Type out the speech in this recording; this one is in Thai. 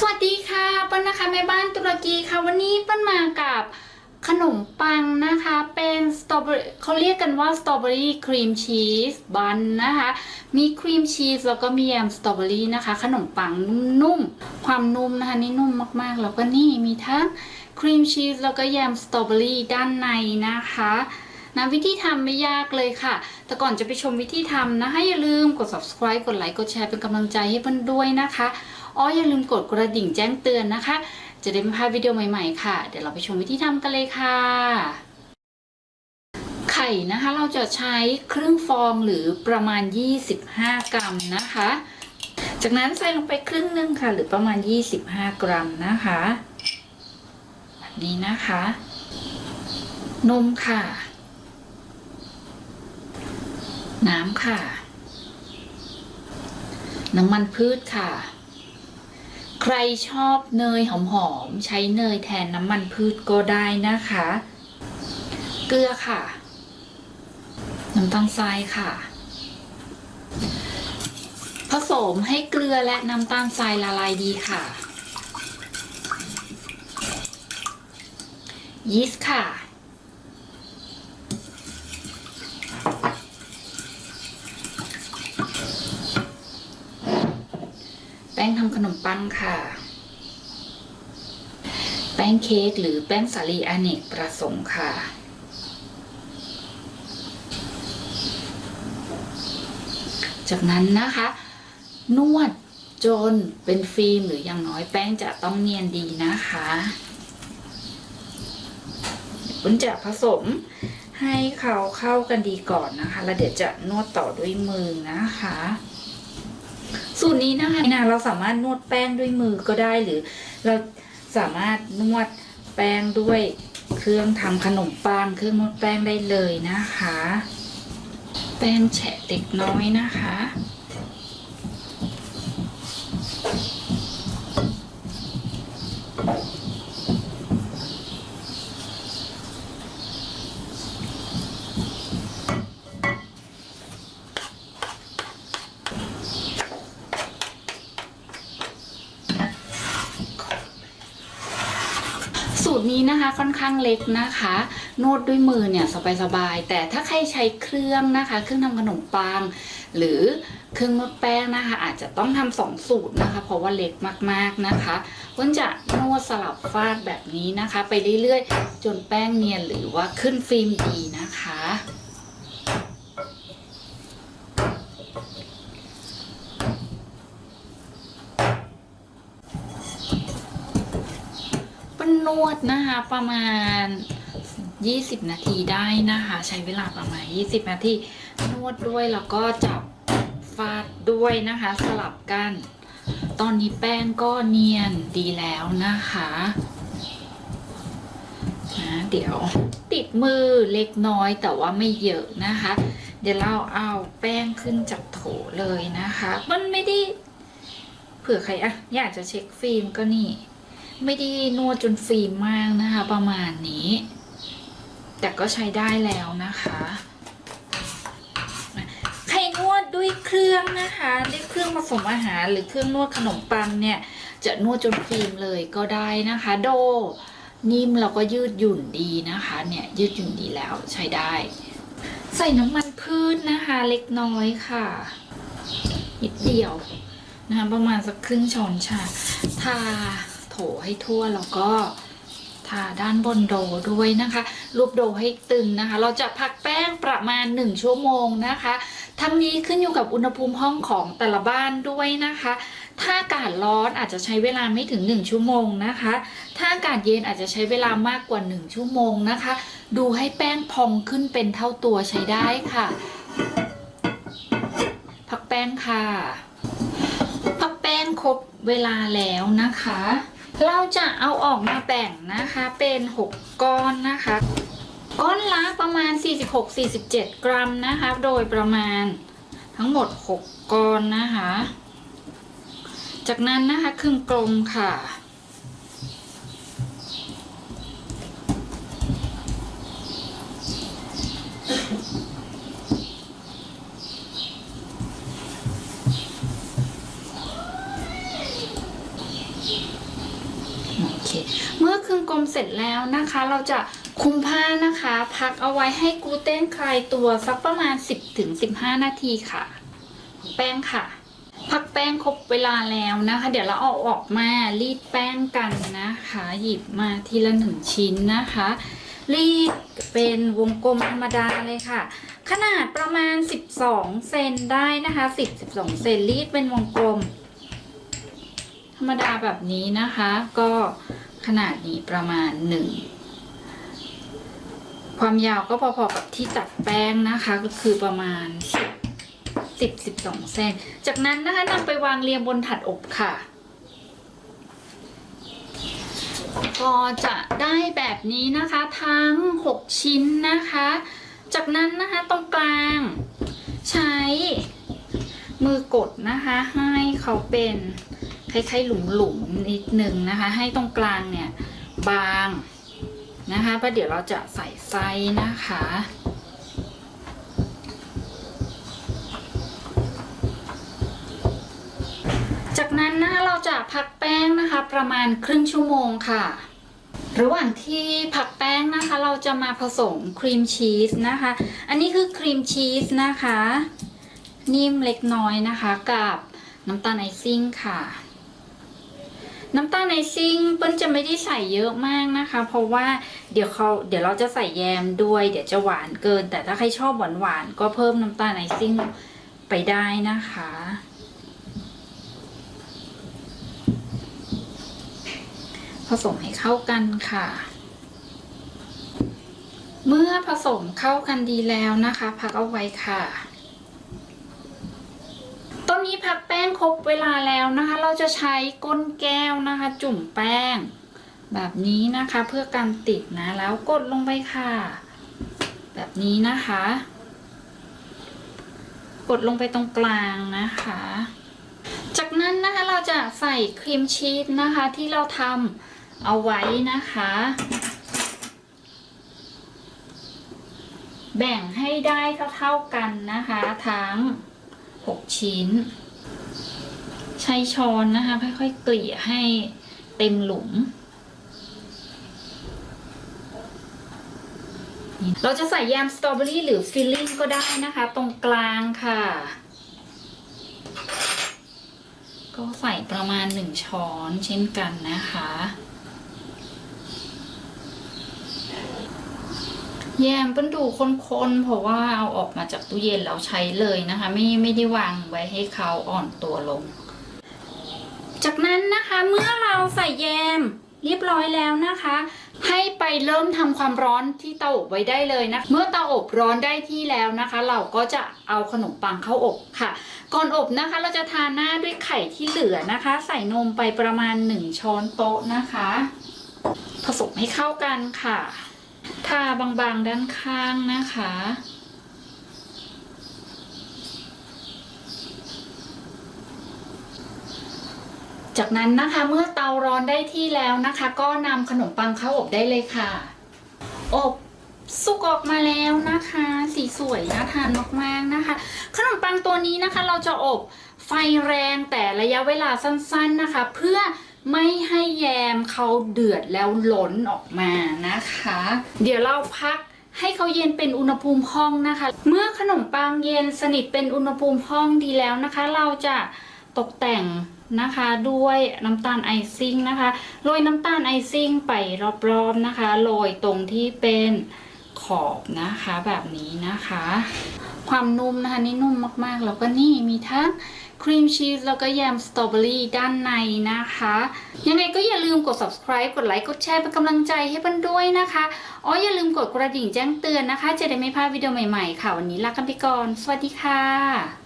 สวัสดีค่ะเปิ้ลนะคะแม่บ้านตุรกีค่ะวันนี้เปิ้ลมากับขนมปังนะคะเป็นสตรอเบอรี่เขาเรียกกันว่าสตรอเบอรี่ครีมชีสบันนะคะมีครีมชีสแล้วก็มีแยมสตรอเบอรี่นะคะ ขนมปังนุ่มๆความนุ่มนะคะนี่นุ่มมากๆ แล้วก็นี่มีทั้งครีมชีสแล้วก็แยมสตรอเบอรี่ด้านในนะคะนะวิธีทำไม่ยากเลยค่ะ แต่ก่อนจะไปชมวิธีทำนะคะอย่าลืมกด subscribe กดไลค์กดแชร์เป็นกำลังใจให้เปิ้ลด้วยนะคะ อ๋ออย่าลืมกดกระดิ่งแจ้งเตือนนะคะ จะได้ไม่พลาดวิดีโอใหม่ๆค่ะ เดี๋ยวเราไปชมวิธีทำกันเลยค่ะ ไข่นะคะเราจะใช้ครึ่งฟองหรือประมาณ 25 กรัมนะคะ จากนั้นใส่ลงไปครึ่งนึงค่ะ หรือประมาณ 25 กรัมนะคะแบบนี้นะคะ นมค่ะ น้ำค่ะน้ำมันพืชค่ะ ใครชอบเนยหอมๆ ใช้เนยแทนน้ำมันพืชก็ได้นะคะ เกลือค่ะ น้ำตาลทรายค่ะ ผสมให้เกลือและน้ำตาลทรายละลายดีค่ะ ยีสต์ค่ะ แป้งทำขนมปังค่ะ แป้งเค้กหรือแป้งสาลีอเนกประสงค์ค่ะ จากนั้นนะคะ นวดจนเป็นฟิล์มหรืออย่างน้อยแป้งจะต้องเนียนดีนะคะคุณจะผสมให้เขาเข้ากันดีก่อนนะคะ แล้วเดี๋ยวจะนวดต่อด้วยมือนะคะ สูตรนี้นะคะนะเราสามารถนวดแป้งด้วยมือก็ได้หรือ เราสามารถนวดแป้งด้วยเครื่องทำขนมปังเครื่องนวดแป้งได้เลยนะคะ แป้งแฉะเล็กน้อยนะคะ สูะคะค่อนข้างเล็กนะคะ นวดด้วยมือเนี่ยสบายๆแต่ถ้าใครใช้เครื่องนะคะ เครื่องทำขนมปัง หรือเครื่องนวดแป้งนะคะ อาจจะต้องทำสองสูตรนะคะ เพราะว่าเล็กมากๆนะคะเพิ่นจะนวดสลับฟาดแบบนี้นะคะ ไปเรื่อยๆ จนแป้งเนียนหรือว่าขึ้นฟิล์มดีนะคะ นนวดนะคะประมาณ 20 นาทีได้นะคะ ใช้เวลาประมาณ 20 นาทีนวดด้วยแล้วก็จับฟาดด้วยนะคะสลับกัน ตอนนี้แป้งก็เนียนดีแล้วนะคะนะเดี๋ยวติดมือเล็กน้อยแต่ว่าไม่เยอะนะคะ เดี๋ยวเราเอาแป้งขึ้นจากโถเลยนะคะ มันไม่ได้เผื่อใครอะอยากจะเช็คฟิล์มก็นี่ ไม่ได้นวดจนฟิล์มมากนะคะ ประมาณนี้ แต่ก็ใช้ได้แล้วนะคะใครนวดด้วยเครื่องนะคะด้วยเครื่องผสมอาหารหรือเครื่องนวดขนมปังเนี่ย จะนวดจนฟิล์มเลยก็ได้นะคะ โดนิ่มแล้วก็ยืดหยุ่นดีนะคะ เนี่ยยืดหยุ่นดีแล้วใช้ได้ ใส่น้ำมันพืชนะคะ เล็กน้อยค่ะนิดเดียวนะคะประมาณสักครึ่งช้อนชาทา โถให้ทั่วแล้วก็ทาด้านบนโดด้วยนะคะ รูปโดให้ตึงนะคะ เราจะพักแป้งประมาณ 1 ชั่วโมงนะคะ ทั้งนี้ขึ้นอยู่กับอุณหภูมิห้องของแต่ละบ้านด้วยนะคะ ถ้าอากาศร้อนอาจจะใช้เวลาไม่ถึง 1 ชั่วโมงนะคะ ถ้าอากาศเย็นอาจจะใช้เวลามากกว่า 1 ชั่วโมงนะคะ ดูให้แป้งพองขึ้นเป็นเท่าตัวใช้ได้ค่ะ พักแป้งค่ะ พักแป้งครบเวลาแล้วนะคะ เราจะเอาออกมาแบ่งนะคะเป็น 6 ก้อนนะคะ ก้อนละประมาณ 46-47 กรัมนะคะ โดยประมาณทั้งหมด 6 ก้อนนะคะ จากนั้นนะคะครึ่งกลมค่ะ เมื่อครึ่งกลมเสร็จแล้วนะคะ เราจะคุมผ้านะคะ พักเอาไว้ให้กลูเตนคลายตัวสักประมาณ 10-15 นาทีค่ะ แป้งค่ะ พักแป้งครบเวลาแล้วนะคะ เดี๋ยวเราเอาออกมารีดแป้งกันนะคะ หยิบมาทีละหนึ่งชิ้นนะคะ รีดเป็นวงกลมธรรมดาเลยค่ะ ขนาดประมาณ 12 เซนได้นะคะ 10-12 เซนรีดเป็นวงกลม รรมดาแบบนี้นะคะ ก็ขนาดนี้ประมาณ1ความยาวก็พอๆกับที่ตัดแป้งนะคะ ก็คือประมาณ10 12เซนจากนั้นนะคะนำไปวางเรียงบนถัดอบค่ะ ก็จะได้แบบนี้นะคะ ทั้ง 6 ชิ้นนะคะ จากนั้นนะคะตรงกลางใช้มือกดนะคะให้เขาเป็น ล้ายๆหลุมๆนิดนึงนะคะ ให้ตรงกลางเนี่ยบางนะคะเพราะเดี๋ยวเราจะใส่ไส้นะคะจากนั้นนะคะเราจะพักแป้งนะคะประมาณครึ่งชั่วโมงค่ะ ระหว่างที่ผักแป้งนะคะ เราจะมาผสมครีมชีสนะคะ อันนี้คือครีมชีสนะคะ นิ่มเล็กน้อยนะคะ กับน้ำตาลไอซิ่งค่ะ น้ำตาลไอซิ่งเปิ้ลจะไม่ได้ใส่เยอะมากนะคะ เพราะว่าเดี๋ยวเขาเดี๋ยวเราจะใส่แยมด้วย เดี๋ยวจะหวานเกิน แต่ถ้าใครชอบหวานหวานก็เพิ่มน้ำตาลไอซิ่งไปได้นะคะผสมให้เข้ากันค่ะ เมื่อผสมเข้ากันดีแล้วนะคะ พักเอาไว้ค่ะ ตอนนี้พักแป้งครบเวลาแล้วนะคะ เราจะใช้ก้นแก้วนะคะ จุ่มแป้ง แบบนี้นะคะเพื่อการติดนะ แล้วกดลงไปค่ะ แบบนี้นะคะ กดลงไปตรงกลางนะคะ จากนั้นนะคะเราจะใส่ครีมชีสนะคะที่เราทำเอาไว้นะคะ แบ่งให้ได้เท่าๆกันนะคะ ทั้ง6 ชิ้น ใช้ช้อนนะคะ ค่อยๆเกลี่ยให้เต็มหลุม เราจะใส่แยมสตรอเบอรี่หรือฟิลลิ่งก็ได้นะคะ ตรงกลางค่ะ ก็ใส่ประมาณ1ช้อนเช่นกันนะคะแยมเป็นดูข้นๆ เพราะว่าเอาออกมาจากตู้เย็นแล้วใช้เลยนะคะ ไม่ไม่ได้วางไว้ให้เขาอ่อนตัวลง จากนั้นนะคะเมื่อเราใส่แยมเรียบร้อยแล้วนะคะ ให้ไปเริ่มทำความร้อนที่เตาอบไว้ได้เลยนะ เมื่อเตาอบร้อนได้ที่แล้วนะคะ เราก็จะเอาขนมปังเข้าอบค่ะ ก่อนอบนะคะ เราจะทาหน้าด้วยไข่ที่เหลือนะคะ ใส่นมไปประมาณ 1 ช้อนโต๊ะนะคะ ผสมให้เข้ากันค่ะ ทาบางๆด้านข้างนะคะ จากนั้นนะคะเมื่อเตาร้อนได้ที่แล้วนะคะ ก็นำขนมปังเข้าอบได้เลยค่ะ อบสุกออกมาแล้วนะคะ สีสวยน่าทานมากๆนะคะ ขนมปังตัวนี้นะคะ เราจะอบไฟแรงแต่ระยะเวลาสั้นๆนะคะ เพื่อไม่ให้แยมเขาเดือดแล้วล้นออกมานะคะ เดี๋ยวเราพักให้เขาเย็นเป็นอุณหภูมิห้องนะคะ เมื่อขนมปังเย็นสนิทเป็นอุณหภูมิห้องดีแล้วนะคะ เราจะตกแต่ง นะคะ ด้วยน้ำตาลไอซิ่งนะคะโรยน้ำตาลไอซิ่งไปรอบๆนะคะโรยตรงที่เป็นขอบนะคะแบบนี้นะคะ ความนุ่มนะคะนี่นุ่มมากๆ แล้วก็นี่มีทั้งครีมชีสแล้วก็แยมสตรอเบอรี่ด้านในนะคะ ยังไงก็อย่าลืมกด subscribe กดไลค์กดแชร์เป็นกำลังใจให้เพื่อนด้วยนะคะอ๋ออย่าลืมกดกระดิ่งแจ้งเตือนนะคะ จะได้ไม่พลาดวิดีโอใหม่ๆค่ะวันนี้ลากันไปก่อน สวัสดีค่ะ